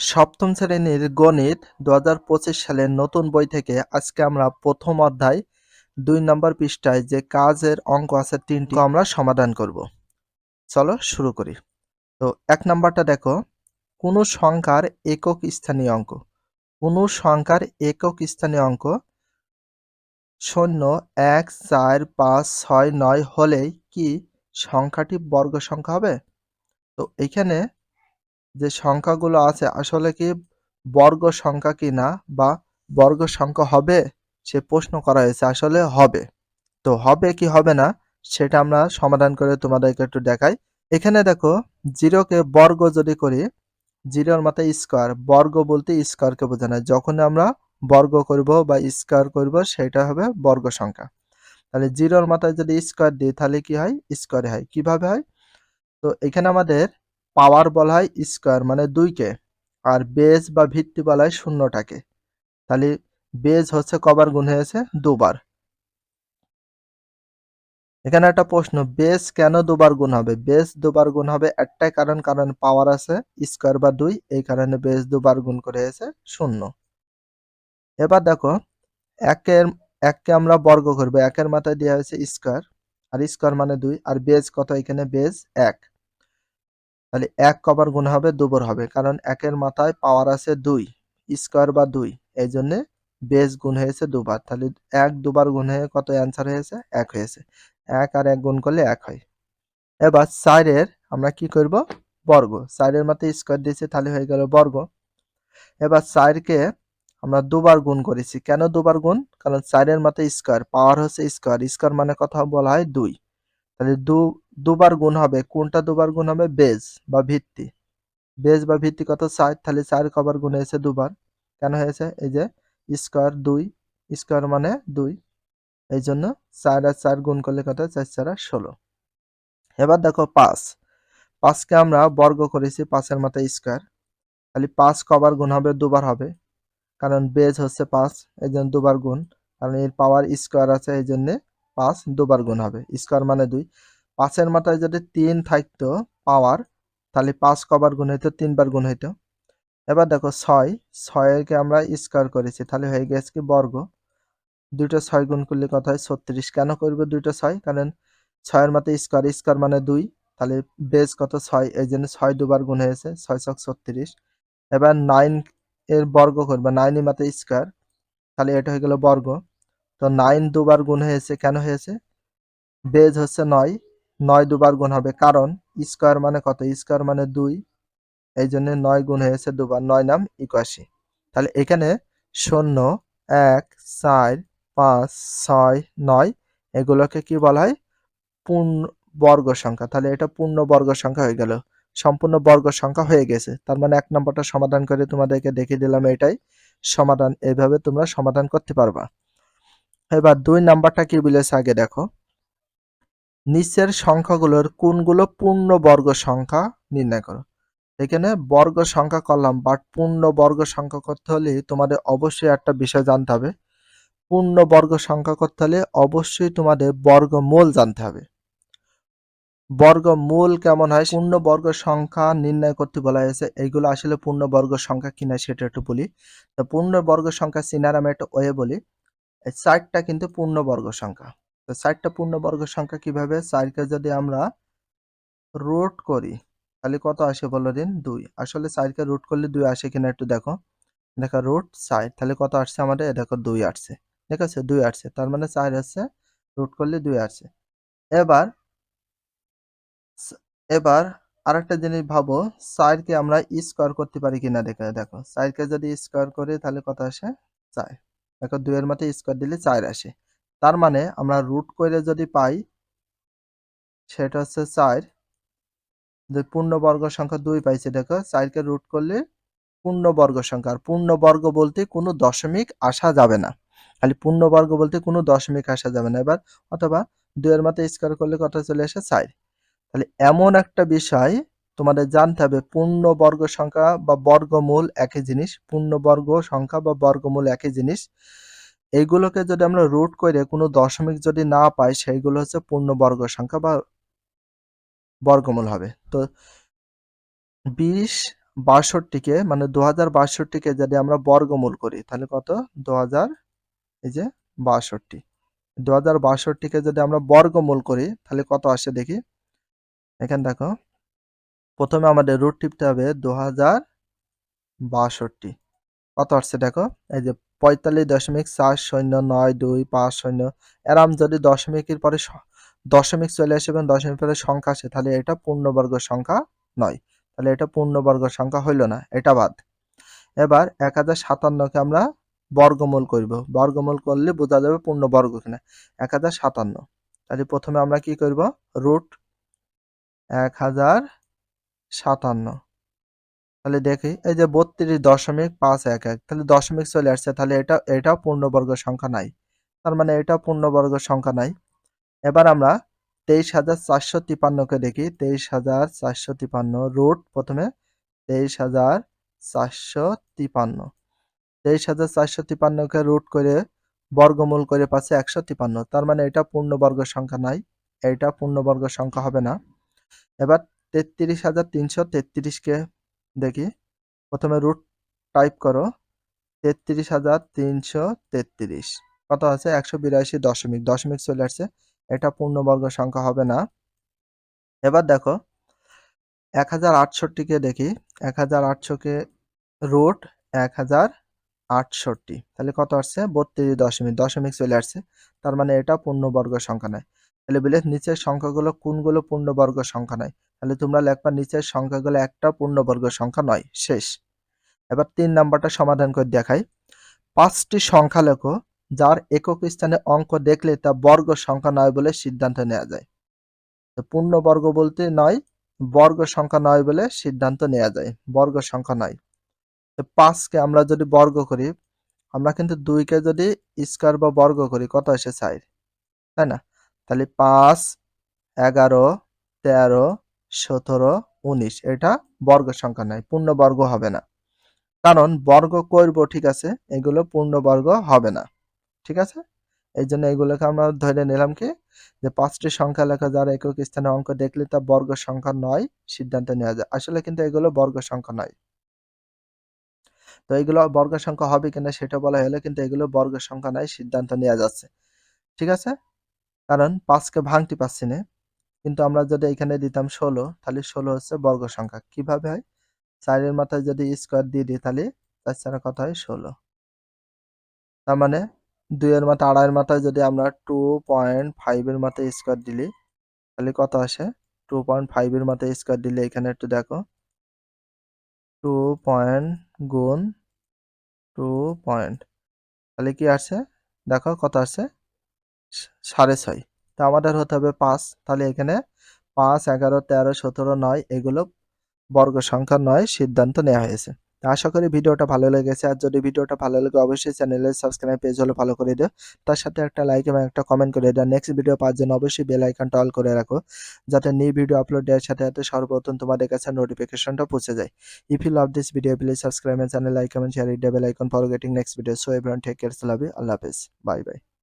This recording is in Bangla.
সপ্তম শ্রেণির গণিত দু হাজার পঁচিশ সালের নতুন বই থেকে আজকে আমরা প্রথম অধ্যায় দুই নম্বর পৃষ্ঠায় যে কাজের অঙ্ক আছে তিনটি আমরা সমাধান করব। চলো শুরু করি। তো এক নাম্বারটা দেখো, কোনো সংখ্যার একক স্থানীয় অঙ্ক? কোনো সংখ্যার একক স্থানীয় অঙ্ক? শূন্য, এক, চার, পাঁচ, ছয়, নয় হলেই কি সংখ্যাটি বর্গ সংখ্যা হবে? তো এইখানে যে সংখ্যাগুলো আছে, আসলে কি বর্গ সংখ্যা কি না বা বর্গ সংখ্যা হবে? সে প্রশ্ন করা হয়েছে, আসলে হবে। তো হবে কি হবে না, সেটা আমরা সমাধান করে তোমাদেরকে একটু দেখাই। এখানে দেখো, জিরোকে বর্গ যদি করি, জিরোর মাথায় স্কোয়ার বর্গ বলতে স্কোয়ারকে বোঝানো হয়। যখন আমরা বর্গ করব বা স্কোয়ার করব, সেটা হবে বর্গ সংখ্যা। তাহলে জিরোর মাথায় যদি স্কোয়ার দিই, তাহলে কি হয়? স্কোয়ারে হয়। কীভাবে হয়? তো এখানে আমাদের পাওয়ার বলা হয় স্কোয়ার মানে দুইকে, আর বেজ বা ভিত্তি বলা হয় শূন্যটাকে। তাহলে বেজ হচ্ছে কবার গুণ হয়েছে? দুবার। এখানে একটা প্রশ্ন বেস কেন দুবার গুণ হবে? বেস দুবার গুণ হবে একটাই কারণ কারণ পাওয়ার আছে স্কোয়ার বা দুই, এই কারণে বেস দুবার গুণ করে হয়েছে শূন্য। এবার দেখো একের এককে আমরা বর্গ করব, একের মাথায় দেওয়া হয়েছে স্কোয়ার, আর স্কোয়ার মানে দুই, আর বেজ কত? এখানে বেজ এক। তাহলে এক কবার গুণ হবে, দুবার হবে। কারণ একের মাথায় পাওয়ার আছে দুই স্কোয়ার বা দুই। এই জন্যে বেস গুণ হয়েছে দুবার। তাহলে এক দুবার গুণ হয়ে কত অ্যান্সার হয়েছে? এক হয়েছে। এক আর এক গুণ করলে এক হয়। এবার চারের আমরা কি করব? বর্গ। চারের মাথায় স্কোয়ার দিয়েছি, তাহলে হয়ে গেল বর্গ। এবার চারকে আমরা দুবার গুণ করেছি। কেন দুবার গুণ? কারণ চারের মাথায় স্কোয়ার পাওয়ার হচ্ছে স্কোয়ার স্কোয়ার মানে কথা বলা হয় দুই। তাহলে দু, দুবার গুণ হবে। কোনটা দুবার গুণ হবে? বেজ বা ভিত্তি। বেজ বা ভিত্তি কত? চার তাহলে চার কবার গুণ হয়েছে দুবার। কেন হয়েছে? এই যে স্কোয়ার দুই স্কোয়ার মানে দুই। এই জন্য চার আর চার গুণ করলে কত? চার চার আর ষোলো। এবার দেখো পাঁচ। পাঁচকে আমরা বর্গ করেছি পাঁচের মাথায় স্কোয়ার তাহলে পাঁচ কবার গুণ হবে? দুবার হবে। কারণ বেজ হচ্ছে পাঁচ, এই জন্য দুবার গুণ। কারণ এর পাওয়ার স্কোয়ার আছে, এই জন্যে পাঁচ, দুবার গুণ হবে। স্কোয়ার মানে দুই। পাঁচের মাথায় যদি তিন থাকতো পাওয়ার, তাহলে পাঁচ কবার গুণ হইতো, তিনবার গুণ হইতো। এবার দেখো ছয়, ছয়কে আমরা স্কোয়ার করেছি, তাহলে হয়ে গেছে কি বর্গ। দুইটা ছয় গুণ করলে কত হয়? ছত্রিশ। কেন করবে দুইটা ছয়? কারণ ছয়ের মাথায় স্কোয়ার স্কোয়ার মানে দুই। তাহলে বেস কত? ছয়। এই জন্য ছয় দুবার গুণ হয়েছে, ছয় ছক ছত্রিশ। এবার নাইন এর বর্গ করবে নাইনের মাথায় স্কোয়ার, তাহলে এটা হয়ে গেল বর্গ। তো নাইন দুবার গুণ হয়েছে, কেন হয়েছে? বেজ হচ্ছে নয় নয় দুবার গুণ হবে। কারণ স্কোয়ার মানে কত? স্কোয়ার মানে দুই, এই জন্য নয় গুণ হয়েছে দুবার, নয় নাম একাশি। তাহলে এখানে শূন্য, এক, চার, পাঁচ, ছয়, নয়, এগুলোকে কি বলা হয়? পূর্ণ বর্গ সংখ্যা। তাহলে এটা পূর্ণ বর্গ সংখ্যা হয়ে গেল। সম্পূর্ণ বর্গ সংখ্যা হয়ে গেছে। তার মানে এক নম্বরটা সমাধান করে তোমাদেরকে দেখিয়ে দিলাম এটাই। সমাধান এইভাবে তোমরা সমাধান করতে পারবা। এবার দুই নাম্বারটা কি বলেছে আগে দেখো। নিচের সংখ্যাগুলোর কোনগুলো পূর্ণ বর্গ সংখ্যা নির্ণয় করো। এখানে বর্গ সংখ্যা করলাম বাট পূর্ণ বর্গ সংখ্যা করতে হলে তোমাদের অবশ্যই একটা বিষয় জানতে হবে। পূর্ণ বর্গ সংখ্যা করতে হলে অবশ্যই তোমাদের বর্গমূল জানতে হবে। বর্গমূল কেমন হয়? পূর্ণ বর্গ সংখ্যা নির্ণয় করতে বলা হয়েছে। এইগুলো আসলে পূর্ণ বর্গ সংখ্যা কিনা সেটা একটু বলি। তো পূর্ণ বর্গ সংখ্যা চিনার আমি একটা ওয়ে বলি। এই চারটা কিন্তু পূর্ণ বর্গ সংখ্যা। তো চারটা পূর্ণ বর্গ সংখ্যা কীভাবে? চারকে যদি আমরা রুট করি, তাহলে কত আসে বলো দিন? দুই। আসলে চারকে রুট করলে দুই আসে কিনা একটু দেখো। দেখো রুট চার তাহলে কত আসছে আমাদের? দেখো দুই আসছে। ঠিক আছে? দুই আসছে। তার মানে চার আসছে রুট করলে দুই আসছে। এবার এবার আরেকটা জিনিস ভাবো চারকে আমরা স্কোয়ার করতে পারি কিনা দেখে দেখো। চারকে যদি স্কোয়ার করি, তাহলে কত আসে? চার। দেখো দুইয়ের মধ্যে স্কোয়ার দিলে চার আসে। তার মানে আমরা রুট করে যদি পাই, সেটা হচ্ছে চার। যে পূর্ণবর্গ সংখ্যা দুই পাইছে, দেখো চারকে রুট করলে পূর্ণবর্গ সংখ্যা। আর পূর্ণবর্গ বলতে কোনো দশমিক আসা যাবে না। খালি পূর্ণবর্গ বলতে কোনো দশমিক আসা যাবে না। এবার অথবা দুইয়ের মাথায় স্কোয়ার করলে কত চলে আসে? চার। তাহলে এমন একটা বিষয় তোমাদের জানতে হবে পূর্ণ বর্গ সংখ্যা বা বর্গমূল একই জিনিস, পূর্ণ বর্গ সংখ্যা বা বর্গমূল একই জিনিস। এইগুলোকে যদি আমরা রুট করে কোনো দশমিক যদি না পাই, সেইগুলো হচ্ছে পূর্ণ বর্গ সংখ্যা বা বর্গমূল হবে। তো বিশ বাষট্টিকে মানে দু হাজার বাষট্টিকে যদি আমরা বর্গমূল করি, তাহলে কত? দু হাজার এই যে বাষট্টি। দু হাজার বাষট্টিকে যদি আমরা বর্গমূল করি, তাহলে কত আসে দেখি? এখানে দেখো প্রথমে আমাদের রুট টিপতে হবে দু হাজার বাষট্টি। কত আসছে দেখো? এই যে পঁয়তাল্লিশ দশমিক চার শূন্য নয় দুই পাঁচ শূন্য। এরাম যদি দশমিকের পরে দশমিক চলে আসে এবং দশমিক পরে সংখ্যা আসে, তাহলে এটা পূর্ণবর্গ সংখ্যা নয়। তাহলে এটা পূর্ণবর্গ সংখ্যা হইল না, এটা বাদ। এবার এক হাজার সাতান্নকে আমরা বর্গমূল করব। বর্গমূল করলে বোঝা যাবে পূর্ণবর্গ কিনা। এক হাজার সাতান্ন। তাহলে প্রথমে আমরা কি করব? রুট এক হাজার সাতান্ন। তাহলে দেখি, এই যে বত্রিশ দশমিক পাঁচ এক এক, তাহলে দশমিক চলে আসছে, তাহলে এটা, এটাও পূর্ণবর্গ সংখ্যা নাই। তার মানে এটা পূর্ণবর্গ সংখ্যা নাই। এবার আমরা তেইশ হাজার চারশো তিপান্নকে দেখি, তেইশ হাজার চারশো তিপান্ন রুট প্রথমে তেইশ হাজার চারশো তিপান্ন। তেইশ হাজার চারশো তিপান্নকে রুট করে বর্গমূল করে পাচ্ছে একশো তিপান্ন, তার মানে এটা পূর্ণবর্গ সংখ্যা নাই, এটা পূর্ণবর্গ সংখ্যা হবে না। এবার তেত্রিশ হাজার তিনশো তেত্রিশকে দেখি। প্রথমে রুট টাইপ করো। তেত্রিশ হাজার তিনশো তেত্রিশ। কত আছে? একশো বিরাশি দশমিক। দশমিক চলে আসছে। এটা পূর্ণবর্গ সংখ্যা হবে না। এবার দেখো এক হাজার আটষট্টিকে দেখি। এক হাজার আটশোকে রুট এক হাজার আটষট্টি। তাহলে কত আসছে? বত্রিশ দশমিক। দশমিক চলে আসছে। তার মানে এটা পূর্ণবর্গ সংখ্যা নয় তাহলে বলে নিচের সংখ্যাগুলো কোনগুলো পূর্ণবর্গ সংখ্যা নয় তাহলে তোমরা লেখবা নিচের সংখ্যাগুলো একটা পূর্ণবর্গ সংখ্যা নয়, শেষ। এবার তিন নাম্বারটা সমাধান করে দেখাই। পাঁচটি সংখ্যা লেখো, যার একক স্থানে অঙ্ক দেখলে তা বর্গ সংখ্যা নয় বলে সিদ্ধান্ত নেওয়া যায়। তো পূর্ণবর্গ বলতে নয়, বর্গ সংখ্যা নয় বলে সিদ্ধান্ত নেওয়া যায়, বর্গ সংখ্যা নয়। তো পাঁচকে আমরা যদি বর্গ করি, আমরা কিন্তু দুইকে যদি স্কোয়ার বা বর্গ করি, কত এসে চাই তাই না? তাহলে পাঁচ, এগারো, তেরো সতেরো, উনিশ। এটা বর্গ সংখ্যা নয় পূর্ণবর্গ হবে না। কারণ বর্গ করব, ঠিক আছে? এগুলো পূর্ণবর্গ হবে না, ঠিক আছে? এই জন্য এগুলোকে আমরা ধরে নিলাম কি? যে পাঁচটি সংখ্যা লেখা, যার একক স্থানে অঙ্ক দেখলে তা বর্গ সংখ্যা নয় সিদ্ধান্ত নেওয়া যায়। আসলে কিন্তু এগুলো বর্গ সংখ্যা নয়। তো এগুলো বর্গ সংখ্যা হবে কিনা সেটা বলা হলে কিন্তু এগুলো বর্গ সংখ্যা নয় সিদ্ধান্ত নেওয়া যাচ্ছে, ঠিক আছে? কারণ পাঁচকে ভাঙতে পারছি না। কিন্তু আমরা যদি এখানে দিতাম ষোলো, তাহলে ষোলো হচ্ছে বর্গ সংখ্যা। কীভাবে হয়? চারের মাথায় যদি স্কোয়ার দিয়ে দিই, তাহলে চার চারা কত হয়? ষোলো। তার মানে দুইয়ের মাথা, আড়াইয়ের মাথায় যদি আমরা টু পয়েন্ট ফাইভের মাথায় স্কোয়ার দিলি, তাহলে কত আসে? টু পয়েন্ট ফাইভের মাথায় স্কোয়ার দিলে এখানে একটু দেখো। টু পয়েন্ট গুণ টু পয়েন্ট তাহলে কি আসছে দেখো কত আসছে সা- সাড়ে ছয়। তা আমাদের হতে হবে পাঁচ। তাহলে এখানে পাঁচ, এগারো, তেরো, সতেরো, নয় এগুলো বর্গ সংখ্যা নয় সিদ্ধান্ত নেওয়া হয়েছে। তা আশা করি ভিডিওটা ভালো লেগেছে। আর যদি ভিডিওটা ভালো লাগে, অবশ্যই চ্যানেলের সাবস্ক্রাইব পেজ হলে ফলো করে দিও। তার সাথে একটা লাইক এবং একটা কমেন্ট করে দিও। নেক্সট ভিডিও পাওয়ার জন্য অবশ্যই বেল আইকনটা অল করে রাখো, যাতে নিউ ভিডিও আপলোড দেওয়ার সাথে সাথে সর্বপ্রথম তোমাদের কাছে নোটিফিকেশনটা পৌঁছে যায়। If you love this video please subscribe channel like comment share it bell icon for getting next video so everyone take care love you আল্লাহ হাফেজ। Bye bye